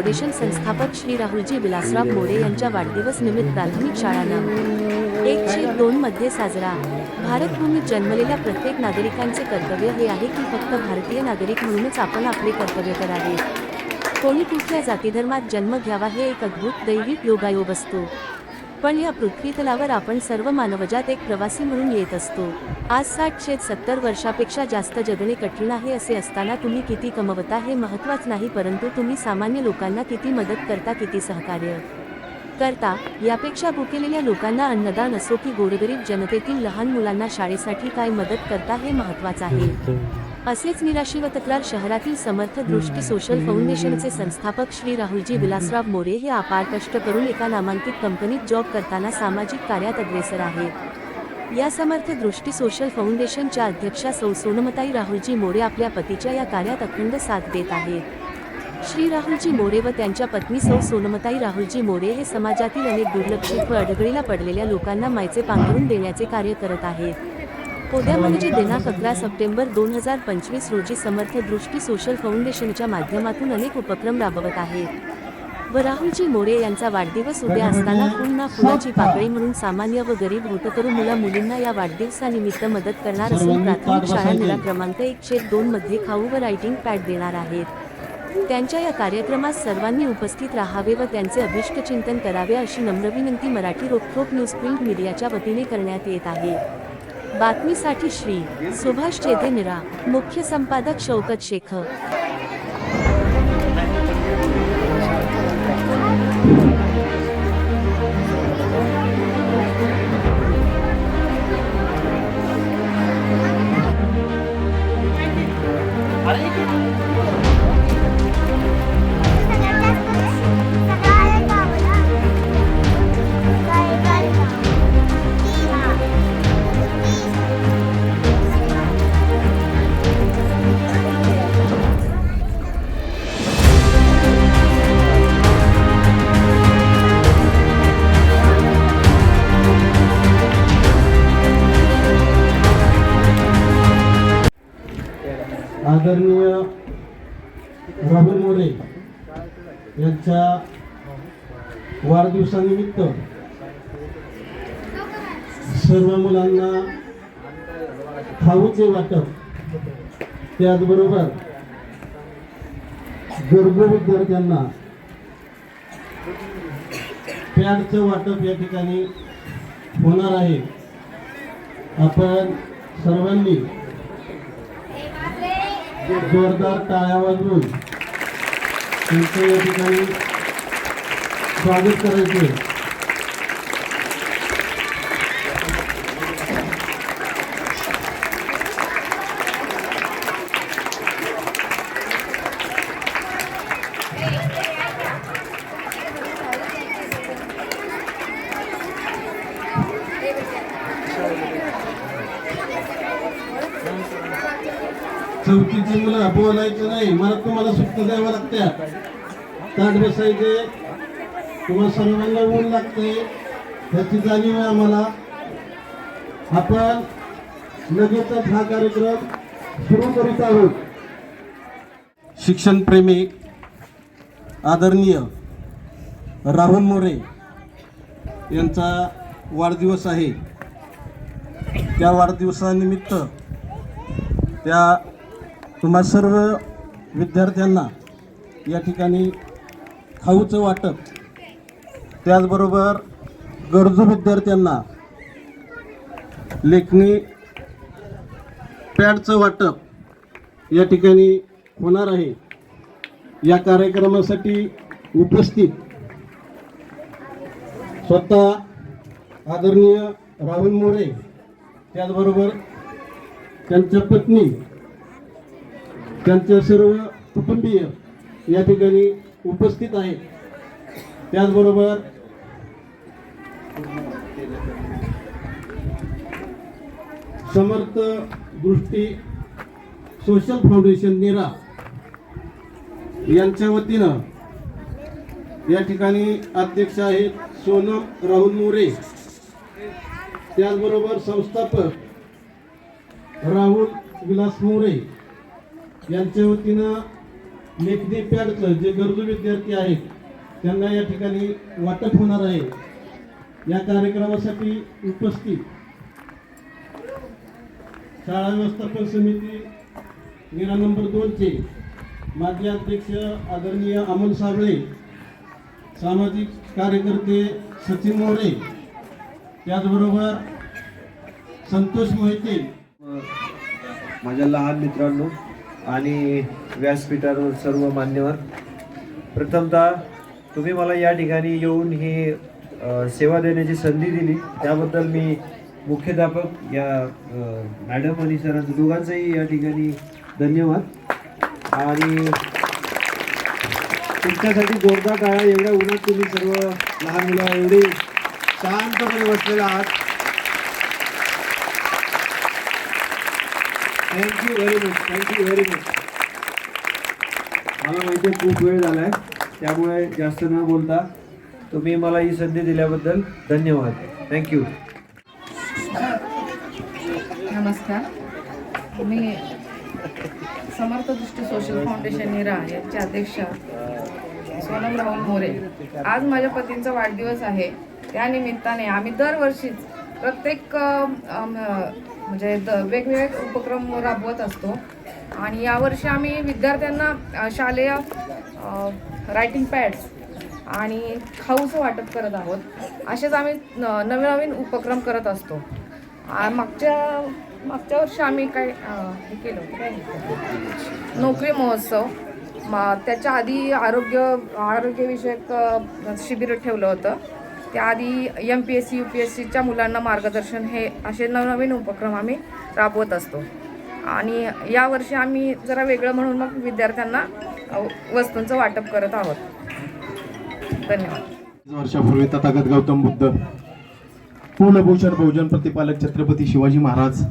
Foundation संस्थापक श्री राहुलजी विलासराव मोरे यांच्या वाढदिवस निमित्त प्राथमिक शाळांना एकशे दोन मध्ये साजरा. भारतभूमीत जन्मलेल्या प्रत्येक नागरिकांचे कर्तव्य हे आहे की फक्त भारतीय नागरिक म्हणूनच आपण आपले कर्तव्य करावे. कोणी कुठल्या जातीधर्मात जन्म घ्यावा हे एक अद्भुत दैविक योगायोग असतो. पण या पृथ्वीतलावर आपण सर्व मानवजात एक प्रवासी म्हणून येत असतो. आज साठशे सत्तर वर्षापेक्षा जास्त जगणे कठीण आहे असे असताना तुम्ही किती कमवता हे महत्वाच नाही परंतु तुम्ही सामान्य लोकांना किती मदत करता किती सहकार्य करता यापेक्षा भुकेलेल्या लोकांना अन्नदान असो की गोरगरीब जनतेतील लहान मुलांना शाळेसाठी काय मदत करता हे महत्वाचं आहे. असेच निराशी व तक्रार शहरातील समर्थ दृष्टी सोशल फाउंडेशनचे संस्थापक श्री राहुलजी विलासराव मोरे हे अपार कष्ट करून एका नामांकित कंपनीत जॉब करताना सामाजिक कार्यात अग्रेसर आहे या समर्थ दृष्टी सोशल फाउंडेशनच्या अध्यक्षा सौ सोनमताई राहुलजी मोरे आपल्या पतीच्या या कार्यात अखंड साथ देत आहेत. श्री राहुलजी मोरे व त्यांच्या पत्नी सौ सोनमताई राहुलजी मोरे हे समाजातील अनेक दुर्लक्षित व अडगळीला पडलेल्या लोकांना मायचे पांघरून देण्याचे कार्य करत आहेत. म्हणजे दिनांक अकरा सप्टेंबर दोन हजार पंचवीस रोजी समर्थ दृष्टी सोशल फाउंडेशनच्या माध्यमातून अनेक उपक्रम राबवत आहेत. व राहुलजी मोरे यांचा वाढदिवस उद्या असताना ना फुलाची पाकळी म्हणून सामान्य व गरीब होतकरू मुला मुलींना या वाढदिवसानिमित्त मदत करणार असून प्राथमिक शाळा निरा क्रमांक एकशे दोन मध्ये खाऊ व रायटिंग पॅड देणार आहेत. त्यांच्या या कार्यक्रमात सर्वांनी उपस्थित राहावे व त्यांचे अभिष्ट चिंतन करावे अशी नम्र विनंती मराठी रोखोक न्यूज प्रिंट मीडियाच्या वतीने करण्यात येत आहे. बातमीसाठी श्री सुभाष चेतेनिरा मुख्य संपादक शौकत शेख आदरणीय राहुल मोरे यांच्या वाढदिवसानिमित्त सर्व मुलांना खाऊचे वाटप. त्याचबरोबर गरजू विद्यार्थ्यांना पॅडचं वाटप या ठिकाणी होणार आहे. आपण सर्वांनी जोरदार टाळ्या वाजवून त्यांचं या ठिकाणी स्वागत करायचे चौथीची मुलं बोलायचं नाही. मला तुम्हाला सुट्टी द्यावं लागत्या ताट बसायचे. तुम्हाला सर्वांना ऊन लागते. ह्याची जाणीव आहे आम्हाला. आपण लगेचच हा कार्यक्रम सुरू करीत आहोत. शिक्षणप्रेमी आदरणीय राहुल मोरे यांचा वाढदिवस आहे. त्या वाढदिवसानिमित्त त्या तुम्हा सर्व विद्यार्थ्यांना या ठिकाणी खाऊचं वाटप त्याचबरोबर गरजू विद्यार्थ्यांना लेखणी पॅडचं वाटप या ठिकाणी होणार आहे. या कार्यक्रमासाठी उपस्थित स्वतः आदरणीय राहुल मोरे त्याचबरोबर त्यांच्या पत्नी त्यांच्या सर्व कुटुंबीय या ठिकाणी उपस्थित आहेत. त्याचबरोबर समर्थ दृष्टी सोशल फाउंडेशन निरा यांच्या वतीनं या ठिकाणी अध्यक्ष आहेत सोनम राहुल मोरे. त्याचबरोबर संस्थापक राहुल विलास मोरे. यांच्या वतीनं लेखनी पॅडचं जे गरजू विद्यार्थी आहेत त्यांना या ठिकाणी वाटप होणार आहे. या कार्यक्रमासाठी उपस्थित शाळा व्यवस्थापन समिती निरा नंबर दोनचे माजी अध्यक्ष आदरणीय अमोल साबळे सामाजिक कार्यकर्ते सचिन मोरे त्याचबरोबर संतोष मोहिते. माझ्या लहान मित्रांनो आणि व्यासपीठावर सर्व मान्यवर. प्रथमतः तुम्ही मला या ठिकाणी येऊन ही सेवा देण्याची संधी दिली. त्याबद्दल मी मुख्याध्यापक या मॅडम आणि सरांचं दोघांचंही या ठिकाणी धन्यवाद. आणि तुमच्यासाठी जोरदार टाळा एवढ्या उन्हात तुम्ही सर्व लहान मुलं एवढे शांतपणे बसलेला आहात. Thank you very much thank you very much मला माहिती आहे खूप वेळ झाला आहे त्यामुळे जास्त न बोलता तुम्ही मला ही संधी दिल्याबद्दल धन्यवाद. थँक्यू नमस्कार. मी समर्थ दृष्टी सोशल फाउंडेशन निरा यांचे अध्यक्ष सोनम राहुल मोरे. आज माझ्या पतींचा वाढदिवस आहे. त्यानिमित्ताने आम्ही दरवर्षीच प्रत्येक म्हणजे द वेगवेगळे उपक्रम राबवत असतो. आणि यावर्षी आम्ही विद्यार्थ्यांना शालेय रायटिंग पॅड्स आणि खाऊचं वाटप करत आहोत. असेच आम्ही न- नवीन नवीन उपक्रम करत असतो. मागच्या मागच्या वर्षी आम्ही काय हे केलं होतं काय? नोकरी महोत्सव. मा त्याच्या आधी आरोग्य आरोग्यविषयक शिबिर ठेवलं होतं. त्याआधी M P S C U P S सीच्या मुलांना मार्गदर्शन हे असे नवनवीन उपक्रम आम्ही राबवत असतो. आणि यावर्षी आम्ही जरा वेगळं म्हणून मग विद्यार्थ्यांना वस्तूंचं वाटप करत आहोत. धन्यवाद. वर्षापूर्वी तथागत गौतम बुद्ध कुलभूषण बहुजन प्रतिपालक छत्रपती शिवाजी महाराज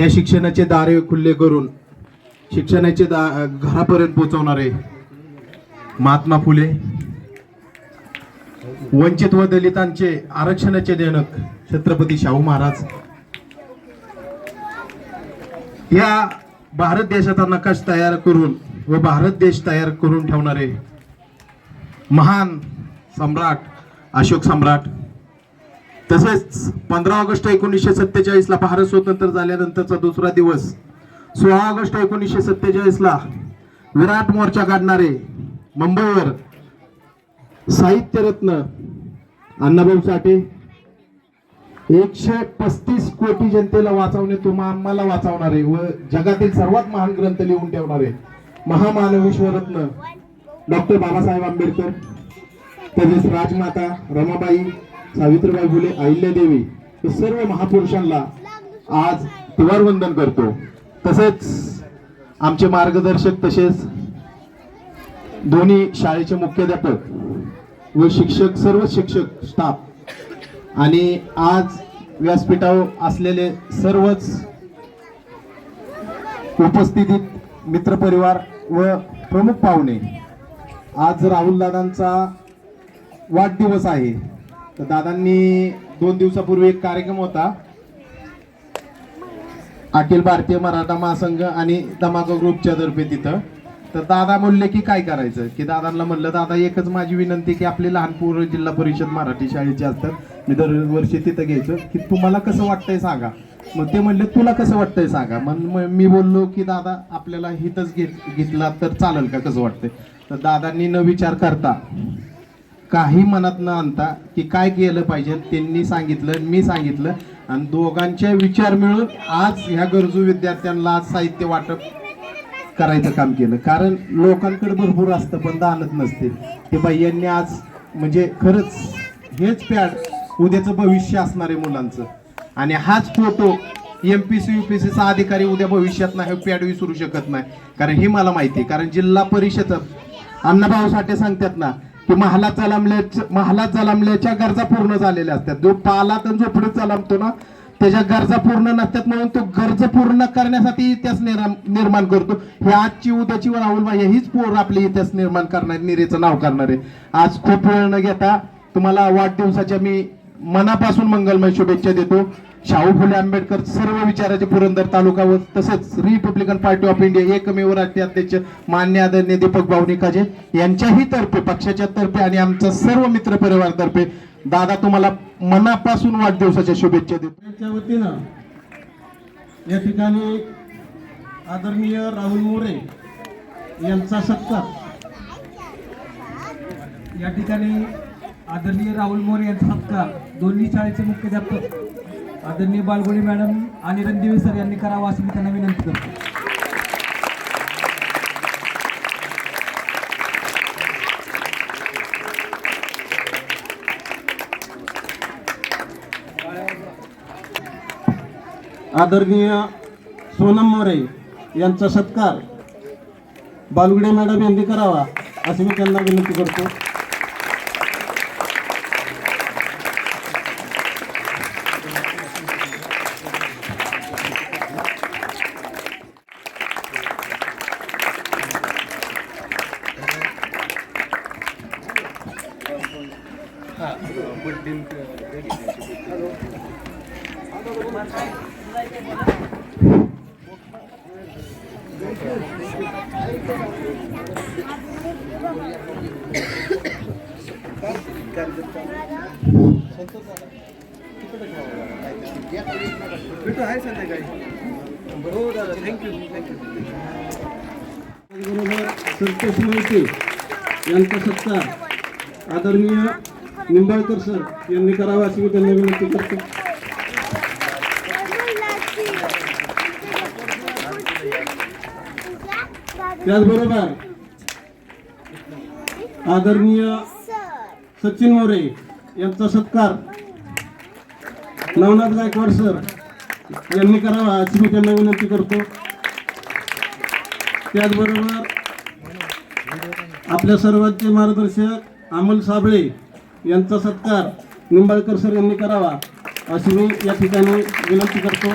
या शिक्षणाचे दारे खुल्ले करून शिक्षणाचे दा घरापर्यंत पोहोचवणारे महात्मा फुले वंचित व दलितांचे आरक्षणाचे जनक छत्रपती शाहू महाराज. या भारत देशाचा नकाश तयार करून व भारत देश तयार करून ठेवणारे महान सम्राट अशोक सम्राट. तसेच पंधरा ऑगस्ट एकोणीसशे सत्तेचाळीसला भारत स्वतंत्र झाल्यानंतरचा दुसरा दिवस सोळा ऑगस्ट एकोणीसशे सत्तेचाळीसला विराट मोर्चा काढणारे मुंबईवर साहित्यरत्न अण्णाभाऊ साठे एकशे पस्तीस कोटी जनतेला वाचवणे तुम्हा आम्हाला वाचवणारे व जगातील सर्वात महान ग्रंथ लिहून ठेवणारे महामानवेश्वरत्न डॉक्टर बाबासाहेब आंबेडकर तसेच राजमाता रमाबाई सावित्रीबाई फुले अहिल्यादेवी हे सर्व महापुरुषांना आज तिवार वंदन करतो. तसेच आमचे मार्गदर्शक तसेच दोन्ही शाळेचे मुख्याध्यापक व शिक्षक सर्व शिक्षक स्टाफ आणि आज व्यासपीठावर असलेले सर्वच उपस्थितीत मित्रपरिवार व प्रमुख पाहुणे. आज राहुल दादांचा वाढदिवस आहे. तर दादांनी दोन दिवसापूर्वी एक कार्यक्रम होता. अखिल भारतीय मराठा महासंघ आणि धमाका ग्रुपच्या तर्फे तिथं. तर दादा म्हणले की काय करायचं? की दादांना म्हणलं दादा एकच माझी विनंती की आपली लहान पोरं जिल्हा परिषद मराठी शाळेची असतात. मी दरवर्षी तिथं घ्यायचं. की तुम्हाला कसं वाटतंय सांगा. मग ते म्हणले तुला कसं वाटतंय सांगा? मग मग मी बोललो की दादा आपल्याला हितच घेत घेतला तर चालेल का? कसं वाटतंय? तर दादांनी न विचार करता काही मनात न आणता की काय केलं पाहिजे त्यांनी सांगितलं मी सांगितलं. आणि दोघांचे विचार मिळून आज ह्या गरजू विद्यार्थ्यांना आज साहित्य वाटप करायचं काम केलं. कारण लोकांकडे भरपूर असतं पण दानत नसते. ते बाईंनी आज म्हणजे खरंच हेच पॅड उद्याचं भविष्य असणार आहे मुलांचं. आणि हाच photo M P C U P सीचा अधिकारी उद्या भविष्यात नाही पॅड विसरू शकत नाही. कारण हे मला माहिती आहे. कारण जिल्हा परिषद अण्णाभाऊ साठे सांगतात ना की महाला जलमल्या महाला जलमल्याच्या गरजा पूर्ण झालेल्या असतात. जो पाला तर झोपडीत जलमतो ना त्याच्या गरजा पूर्ण नसतात म्हणून तो गरज पूर्ण करण्यासाठी इतिहास निर्माण निर्माण करतो. हे आजची उद्याची राहुलबाई हीच पोर आपली इतिहास निर्माण करणार निरेचं नाव करणार. आहे आज खूप वेळ न घेता तुम्हाला वाढदिवसाच्या मी मनापासून मंगलमय शुभेच्छा देतो. शाहू फुले आंबेडकर सर्व विचाराचे पुरंदर तालुका व तसंच रिपब्लिकन पार्टी ऑफ इंडिया एकमेव राष्ट्रीय अध्यक्ष मान्य आदरणीय दीपक भाऊ निकाजे यांच्याही तर्फे पक्षाच्या तर्फे आणि आमचा सर्व मित्र परिवारातर्फे दादा तुम्हाला मनापासून वाढदिवसाच्या शुभेच्छा देतो. त्यांच्या वतीनं या ठिकाणी आदरणीय राहुल मोरे यांचा सत्कार. या ठिकाणी आदरणीय राहुल मोरे यांचा सत्कार. दोन्ही शाळेचे मुख्याध्यापक आदरणीय बालगोडी मॅडम आणि रणदेवी सर यांनी करावा असं मी त्यांना विनंती करतो. आदरणीय सोनम मोरे यांचा सत्कार बालगुडे मॅडम यांनी करावा अशी मी त्यांना विनंती करतो. तो आहे संध्याकाळी? हो दादा थँक्यू बरोबर संतोष मोहिते यांचा सत्कार आदरणीय निंबाळकर सर यांनी करावा अशी मी त्यांना विनंती करतो. त्याचबरोबर आदरणीय सचिन मोरे यांचा सत्कार नवनाथ गायकवाड सर यांनी करावा अशी मी त्यांना विनंती करतो. त्याचबरोबर आपल्या सर्वांचे मार्गदर्शक अमोल साबळे यांचा सत्कार निंबाळकर सर यांनी करावा अशी मी या ठिकाणी विनंती करतो.